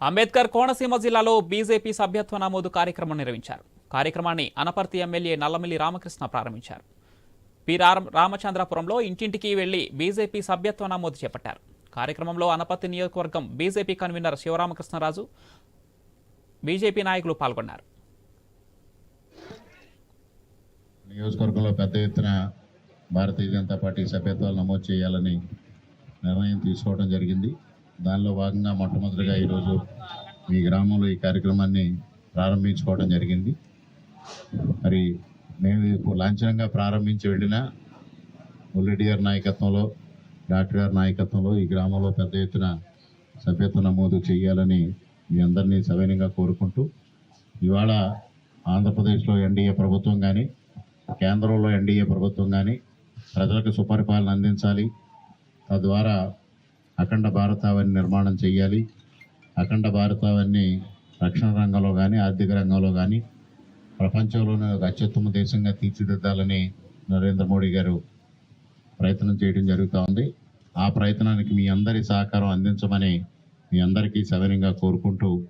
అంబేద్కర్ కోనసీమ జిల్లాలో బీజేపీ సభ్యత్వ నమోదు కార్యక్రమం నిర్వహించారు. కార్యక్రమాన్ని అనపర్తి ఎమ్మెల్యే నల్లమిల్లి రామకృష్ణ ప్రారంభించారు. పి. రామచంద్రపురంలో ఇంటింటికి వెళ్ళి బీజేపీ సభ్యత్వ నమోదు చేపట్టారు. కార్యక్రమంలో అనపర్తి నియోజకవర్గం బీజేపీ కన్వీనర్ శివరామకృష్ణరాజు బీజేపీ నాయకులు పాల్గొన్నారు. నియోజకవర్గంలో పెద్ద ఎత్తున భారతీయ జనతా పార్టీ సభ్యత్వాలు నమోదు చేయాలని నిర్ణయం తీసుకోవడం జరిగింది. దానిలో భాగంగా మొట్టమొదటిగా ఈరోజు మీ గ్రామంలో ఈ కార్యక్రమాన్ని ప్రారంభించుకోవడం జరిగింది. మరి మేము లాంఛనంగా ప్రారంభించి వెళ్ళిన ముల్లెడ్డి నాయకత్వంలో డాక్టర్ గారి నాయకత్వంలో ఈ గ్రామంలో పెద్ద ఎత్తున సభ్యత్వ నమోదు చేయాలని మీ అందరినీ సవినయంగా కోరుకుంటూ ఇవాళ ఆంధ్రప్రదేశ్లో ఎన్డీఏ ప్రభుత్వం కానీ కేంద్రంలో ఎన్డీఏ ప్రభుత్వం కానీ ప్రజలకు సుపరిపాలన అందించాలి. తద్వారా అఖండ భారతావని నిర్మాణం చేయాలి అఖండ భారతావని రక్షణ రంగంలో కానీ ఆర్థిక రంగంలో కానీ ప్రపంచంలోనే ఒక అత్యుత్తమ దేశంగా తీర్చిదిద్దాలని నరేంద్ర మోడీ గారు ప్రయత్నం చేయడం జరుగుతూ ఉంది. ఆ ప్రయత్నానికి మీ అందరి సహకారం అందించమని మీ అందరికీ సవినయంగా కోరుకుంటూ